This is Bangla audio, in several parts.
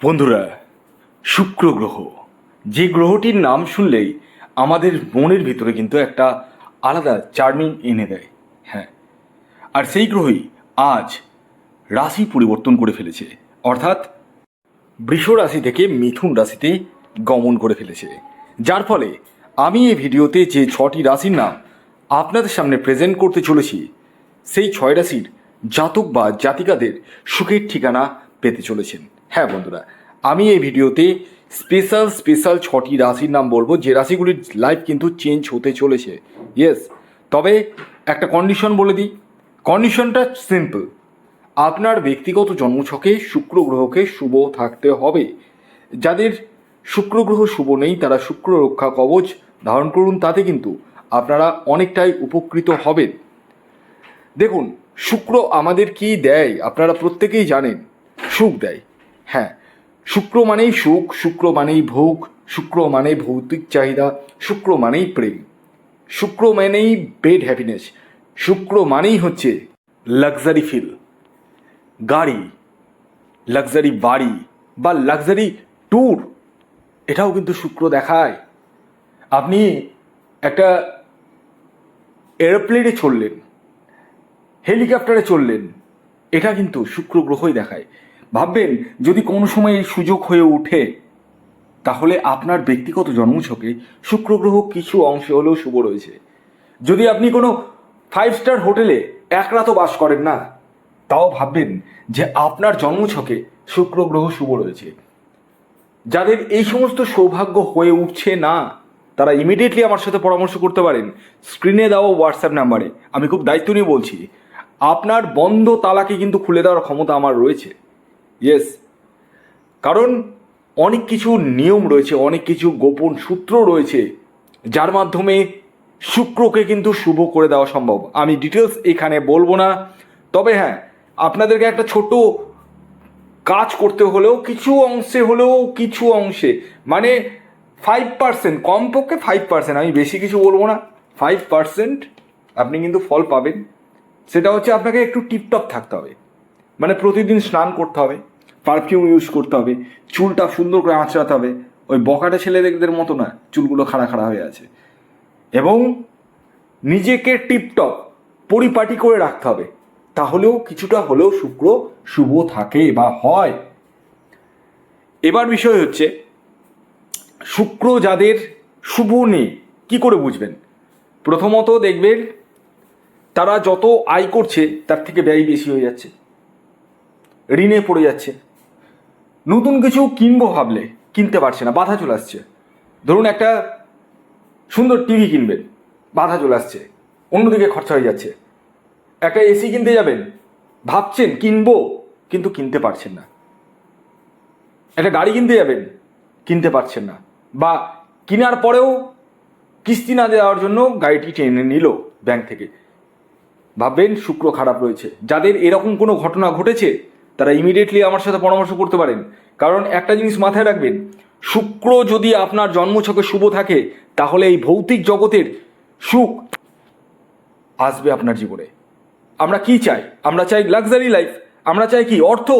বন্ধুরা, শুক্র গ্রহ। যে গ্রহটির নাম শুনলেই আমাদের মনের ভিতরে কিন্তু একটা আলাদা চার্মিং এনে দেয় হ্যাঁ। আর সেই গ্রহই আজ রাশি পরিবর্তন করে ফেলেছে, অর্থাৎ বৃষ রাশি থেকে মিথুন রাশিতে গমন করে ফেলেছে। যার ফলে আমি এই ভিডিওতে যে ছটি রাশির নাম আপনাদের সামনে প্রেজেন্ট করতে চলেছি, সেই ছয় রাশির জাতক বা জাতিকাদের সুখের ঠিকানা পেতে চলেছেন। হ্যাঁ বন্ধুরা, আমি এই ভিডিওতে স্পেশাল স্পেশাল ছটি রাশির নাম বলব। যে রাশিগুলির লাইফ কিন্তু চেঞ্জ হতে চলেছে। ইয়েস তবে একটা কন্ডিশন বলে দিই। কন্ডিশনটা সিম্পল আপনার ব্যক্তিগত জন্মছকে শুক্র গ্রহকে শুভ থাকতে হবে। যাদের শুক্র গ্রহ শুভ নেই, তারা শুক্র রক্ষা কবচ ধারণ করুন। তাতে কিন্তু আপনারা অনেকটাই উপকৃত হবেন। দেখুন, শুক্র আমাদের কি দেয়? আপনারা প্রত্যেকেই জানেন। সুখ দেয়। হ্যাঁ শুক্র মানেই সুখ, শুক্র মানেই ভোগ, শুক্র মানে ভৌতিক চাহিদা, শুক্র মানেই প্রেম। শুক্র মানেই বেড হ্যাপিনেস শুক্র মানেই হচ্ছে লাক্সারি ফিল গাড়ি লাক্সারি বাড়ি বা লাক্সারি ট্যুর এটাও কিন্তু শুক্র দেখায়। আপনি একটা এরোপ্লেনে চললেন হেলিকপ্টারে চললেন এটা কিন্তু শুক্র গ্রহই দেখায়। ভাববেন, যদি কোনো সময় এই সুযোগ হয়ে ওঠে, তাহলে আপনার ব্যক্তিগত জন্মছকে শুক্র গ্রহ কিছু অংশে হলেও শুভ রয়েছে। যদি আপনি কোনো ফাইভ স্টার হোটেলে এক রাতও বাস করেন না, তাও ভাববেন যে আপনার জন্মছকে শুক্র গ্রহ শুভ রয়েছে। যাদের এই সমস্ত সৌভাগ্য হয়ে উঠছে না, তারা ইমিডিয়েটলি আমার সাথে পরামর্শ করতে পারেন। স্ক্রিনে দেওয়া হোয়াটসঅ্যাপ নাম্বারে আমি খুব দায়িত্ব নিয়ে বলছি, আপনার বন্ধ তালাকে কিন্তু খুলে দেওয়ার ক্ষমতা আমার রয়েছে। ইয়েস কারণ অনেক কিছু নিয়ম রয়েছে, অনেক কিছু গোপন সূত্র রয়েছে, যার মাধ্যমে শুক্রকে কিন্তু শুভ করে দেওয়া সম্ভব। আমি ডিটেলস এখানে বলব না। তবে হ্যাঁ আপনাদেরকে একটা ছোট কাজ করতে হলেও, কিছু অংশে হলেও, কিছু অংশে মানে ফাইভ পার্সেন্ট কমপক্ষে ফাইভ পার্সেন্ট আমি বেশি কিছু বলব না। ফাইভ পার্সেন্ট আপনি কিন্তু ফল পাবেন। সেটা হচ্ছে আপনাকে একটু টিপটপ থাকতে হবে। মানে প্রতিদিন স্নান করতে হবে। পারফিউম ইউজ করতে হবে, চুলটা সুন্দর করে আঁচড়াতে হবে। ওই বকাটে ছেলেদের মতো না, চুলগুলো খাড়া খাড়া হয়ে আছে। এবং নিজেকে টিপটপ পরিপাটি করে রাখতে হবে। তাহলেও কিছুটা হলেও শুক্র শুভ থাকে বা হয়। এবার বিষয় হচ্ছে, শুক্র যাদের শুভ নেই, কি করে বুঝবেন? প্রথমত দেখবেন, তারা যত আয় করছে, তার থেকে ব্যয় বেশি হয়ে যাচ্ছে। ঋণে পড়ে যাচ্ছে। নতুন কিছু কিনবো ভাবলে, কিনতে পারছে না, বাধা চলে আসছে। ধরুন একটা সুন্দর টিভি কিনবেন, বাধা চলে আসছে, অন্যদিকে খরচা হয়ে যাচ্ছে। একটা এসি কিনতে যাবেন, ভাবছেন কিনবো, কিন্তু কিনতে পারছেন না। একটা গাড়ি কিনতে যাবেন, কিনতে পারছেন না। বা কেনার পরেও কিস্তি না দেওয়ার জন্য গাড়িটি টেনে নিল ব্যাংক থেকে। ভাববেন শুক্র খারাপ রয়েছে। যাদের এরকম কোনো ঘটনা ঘটেছে তারা ইমিডিয়েটলি আমার সাথে পরামর্শ করতে পারেন। কারণ একটা জিনিস মাথায় রাখবেন, শুক্র যদি আপনার জন্মছকে শুভ থাকে, তাহলে এই ভৌতিক জগতের সুখ আসবে আপনার জীবনে। আমরা কি চাই? আমরা চাই লাক্সারি লাইফ আমরা চাই কি? অর্থ,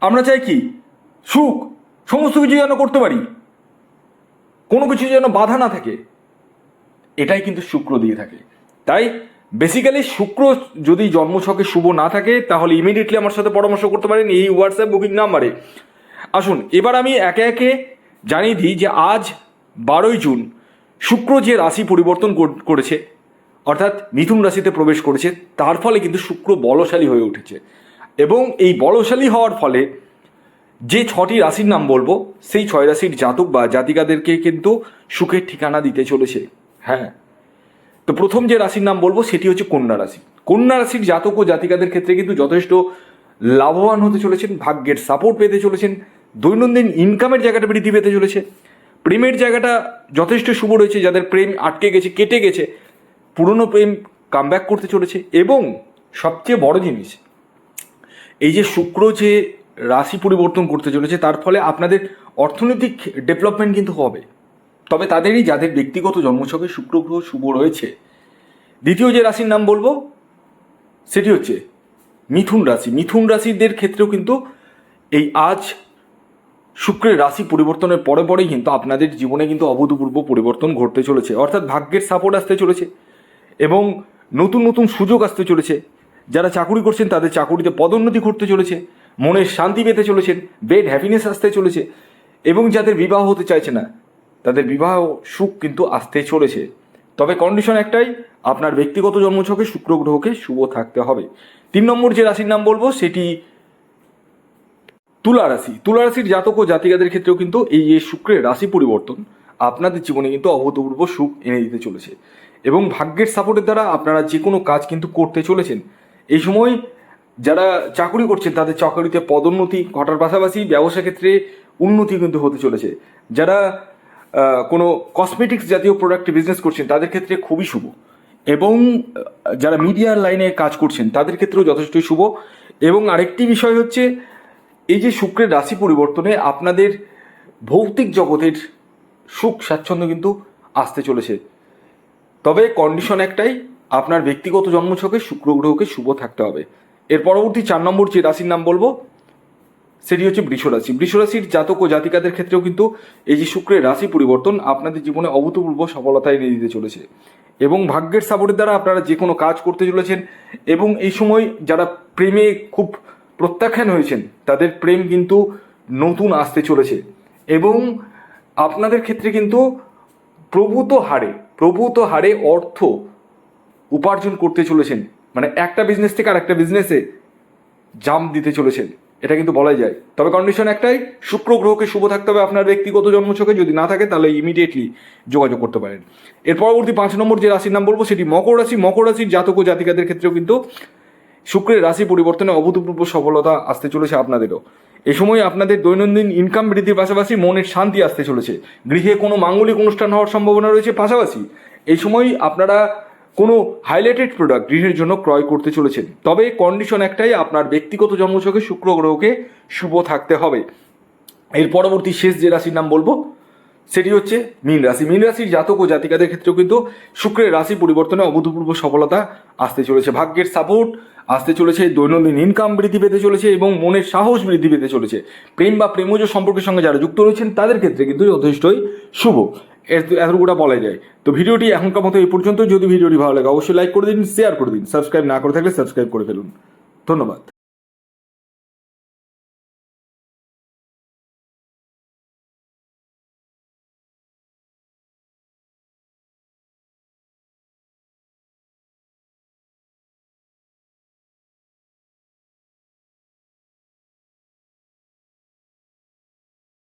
আমরা চাই কি? সুখ, সমস্ত কিছু যেন করতে পারি। কোনো কিছু যেন বাধা না থাকে। এটাই কিন্তু শুক্র দিয়ে থাকে। তাই বেসিক্যালি শুক্র যদি জন্মছকে শুভ না থাকে, তাহলে ইমিডিয়েটলি আমার সাথে পরামর্শ করতে পারেন এই হোয়াটসঅ্যাপ বুকিং নাম্বারে। আসুন, এবার আমি একে একে জানিয়ে দিই যে আজ বারোই জুন, শুক্র যে রাশি পরিবর্তন করেছে, অর্থাৎ মিথুন রাশিতে প্রবেশ করেছে, তার ফলে কিন্তু শুক্র বলশালী হয়ে উঠেছে। এবং এই বলশালী হওয়ার ফলে যে ছটি রাশির নাম বলব, সেই ছয় রাশির জাতক বা জাতিকাদেরকে কিন্তু সুখের ঠিকানা দিতে চলেছে। হ্যাঁ তো প্রথম যে রাশির নাম বলব সেটি হচ্ছে কন্যা রাশি। কন্যা রাশির জাতক ও জাতিকাদের ক্ষেত্রে কিন্তু যথেষ্ট লাভবান হতে চলেছেন, ভাগ্যের সাপোর্ট পেতে চলেছেন, দৈনন্দিন ইনকামের জায়গাটা বৃদ্ধি পেতে চলেছে, প্রেমের জায়গাটা যথেষ্ট শুভ রয়েছে, যাদের প্রেম আটকে গেছে, কেটে গেছে, পুরনো প্রেম কামব্যাক করতে চলেছে এবং সবচেয়ে বড় জিনিস, এই যে শুক্র যে রাশি পরিবর্তন করতে চলেছে, তার ফলে আপনাদের অর্থনৈতিক ডেভেলপমেন্ট কিন্তু হবে। তবে তাদেরই যাদের ব্যক্তিগত জন্মছকে শুক্র গ্রহ শুভ রয়েছে। দ্বিতীয় যে রাশির নাম বলব, সেটি হচ্ছে মিথুন রাশি। মিথুন রাশিদের ক্ষেত্রেও কিন্তু এই আজ শুক্রের রাশি পরিবর্তনের পরে পরেই কিন্তু আপনাদের জীবনে কিন্তু অভূতপূর্ব পরিবর্তন ঘটতে চলেছে। অর্থাৎ ভাগ্যের সাপোর্ট আসতে চলেছে এবং নতুন নতুন সুযোগ আসতে চলেছে। যারা চাকুরি করছেন, তাদের চাকুরিতে পদোন্নতি ঘটতে চলেছে, মনের শান্তি পেতে চলেছেন বেড হ্যাপিনেস আসতে চলেছে এবং যাদের বিবাহ হতে চাইছে না তাদের বিবাহ সুখ কিন্তু আসতে চলেছে। তবে কন্ডিশন একটাই, আপনার ব্যক্তিগত জন্মছকে শুক্র গ্রহকে শুভ থাকতে হবে। তিন নম্বর যে রাশির নাম বলব, সেটি তুলা রাশি। তুলা রাশির জাতক ও জাতিকাদের ক্ষেত্রেও কিন্তু এই যে শুক্রের রাশি পরিবর্তন, আপনাদের জীবনে কিন্তু অভূতপূর্ব সুখ এনে দিতে চলেছে। এবং ভাগ্যের সাপোর্টের দ্বারা আপনারা যে কোনো কাজ কিন্তু করতে চলেছেন। এই সময় যারা চাকরি করছেন, তাদের চাকরিতে পদোন্নতি ঘটার পাশাপাশি ব্যবসা ক্ষেত্রে উন্নতি কিন্তু হতে চলেছে। যারা কোনো কসমেটিক্স জাতীয় প্রোডাক্টে বিজনেস করছেন, তাদের ক্ষেত্রে খুবই শুভ। এবং যারা মিডিয়ার লাইনে কাজ করছেন, তাদের ক্ষেত্রেও যথেষ্টই শুভ। এবং আরেকটি বিষয় হচ্ছে, এই যে শুক্রের রাশি পরিবর্তনে আপনাদের ভৌতিক জগতের সুখ, স্বাচ্ছন্দ্য কিন্তু আসতে চলেছে। তবে কন্ডিশন একটাই, আপনার ব্যক্তিগত জন্মছকে শুক্র গ্রহকে শুভ থাকতে হবে। এর পরবর্তী চার নম্বর যে রাশির নাম বলব সেটি হচ্ছে বৃষরাশি। বৃষরাশির জাতক ও জাতিকাদের ক্ষেত্রেও কিন্তু এই যে শুক্রের রাশি পরিবর্তন আপনাদের জীবনে অভূতপূর্ব সফলতা এনে দিতে চলেছে। এবং ভাগ্যের সাপোর্টের দ্বারা আপনারা যে কোনো কাজ করতে চলেছেন এবং এই সময় যারা প্রেমে খুব প্রত্যাখ্যান হয়েছেন, তাদের প্রেম কিন্তু নতুন আসতে চলেছে। এবং আপনাদের ক্ষেত্রে কিন্তু প্রভূত হারে প্রভূত হারে অর্থ উপার্জন করতে চলেছেন। মানে একটা বিজনেস থেকে আর একটা বিজনেসে জাম্প দিতে চলেছেন। এটা কিন্তু বলাই যায়। তবে কন্ডিশন একটাই, শুক্র গ্রহকে শুভ থাকতে হবে আপনার ব্যক্তিগত জন্মছকে, যদি না থাকে তাহলে ইমিডিয়েটলি যোগাযোগ করতে পারেন। এর পরবর্তী পাঁচ নম্বর যে রাশির নাম বলব, সেটি মকর রাশি। মকর রাশির জাতক ও জাতিকাদের ক্ষেত্রেও কিন্তু শুক্রের রাশি পরিবর্তনে অভূতপূর্ব সফলতা আসতে চলেছে আপনাদেরও। এ সময় আপনাদের দৈনন্দিন ইনকাম বৃদ্ধির পাশাপাশি মনের শান্তি আসতে চলেছে। গৃহে কোনো মাঙ্গলিক অনুষ্ঠান হওয়ার সম্ভাবনা রয়েছে পাশাপাশি। এই সময় আপনারা কোনো হাইলাইটেড প্রোডাক্ট গৃহের জন্য ক্রয় করতে চলেছেন। তবে কন্ডিশন একটাই, আপনার ব্যক্তিগত জন্মছকে শুক্র গ্রহকে শুভ থাকতে হবে। এর পরবর্তী শেষ যে রাশির নাম বলব, সেটি হচ্ছে মীন রাশি। মীন রাশির জাতক ও জাতিকাদের ক্ষেত্রেও কিন্তু শুক্রের রাশি পরিবর্তনে অভূতপূর্ব সফলতা আসতে চলেছে। ভাগ্যের সাপোর্ট আসতে চলেছে, দৈনন্দিন ইনকাম বৃদ্ধি পেতে চলেছে এবং মনের সাহস বৃদ্ধি পেতে চলেছে। প্রেম বা প্রেমজ সম্পর্কের সঙ্গে যারা যুক্ত রয়েছেন, তাদের ক্ষেত্রে কিন্তু যথেষ্টই শুভ। এত- গোটা বলা যায়। তো ভিডিওটি এখনকার মতো এই পর্যন্ত যদি ভিডিওটি ভালো লাগে, অবশ্যই লাইক করে দিন শেয়ার করে দিন। সাবস্ক্রাইব না করে থাকলে সাবস্ক্রাইব করে ফেলুন। ধন্যবাদ।